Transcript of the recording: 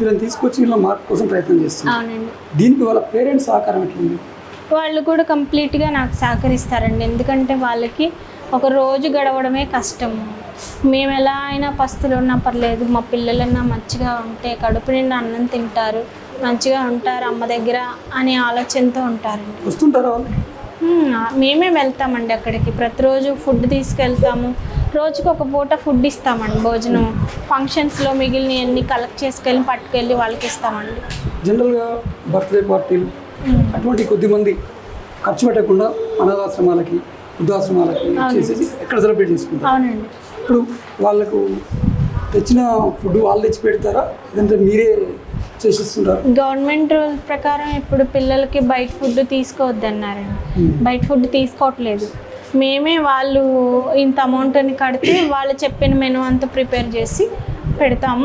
వీళ్ళని తీసుకొచ్చి వీళ్ళ మార్పు కోసం ప్రయత్నం చేస్తున్నారు. అవునండి. దీనికి వాళ్ళ పేరెంట్స్ సహకారం ఎట్లుంది? వాళ్ళు కూడా కంప్లీట్గా నాకు సహకరిస్తారండి. ఎందుకంటే వాళ్ళకి ఒక రోజు గడవడమే కష్టం. మేము ఎలా అయినా పస్తులు ఉన్నా పర్లేదు మా పిల్లలన్నా మంచిగా ఉంటే కడుపు నిండా అన్నం తింటారు మంచిగా ఉంటారు అమ్మ దగ్గర అనే ఆలోచనతో ఉంటారండి. వస్తుంటారా వాళ్ళు? మ్మ్. వెళ్తామండి అక్కడికి. ప్రతిరోజు ఫుడ్ తీసుకెళ్తాము. రోజుకి ఒక పూట ఫుడ్ ఇస్తామండి భోజనం. ఫంక్షన్స్లో మిగిలిన అన్ని కలెక్ట్ చేసుకెళ్ళి పట్టుకెళ్ళి వాళ్ళకి ఇస్తామండి. జనరల్గా బర్త్డే పార్టీలు అటువంటి కొద్దిమంది ఖర్చు పెట్టకుండా అనాథాశ్రమాలకి వృద్ధాశ్రమాలకి చేసేసి ఎక్కడ సెలబ్రేట్ చేసుకుంటారు? అవునండి. ఇప్పుడు వాళ్ళకు తెచ్చిన ఫుడ్ వాళ్ళు తెచ్చి పెడతారా? లేదంటే మీరే చేసిస్తుంటారు. గవర్నమెంట్ రూల్ ప్రకారం ఇప్పుడు పిల్లలకి బయట ఫుడ్ తీసుకోవద్దన్నారండి బయట ఫుడ్ తీసుకోవట్లేదు. మేమే వాళ్ళు ఇంత అమౌంట్ అని కడితే వాళ్ళు చెప్పిన మెనూ అంతా ప్రిపేర్ చేసి పెడతాము.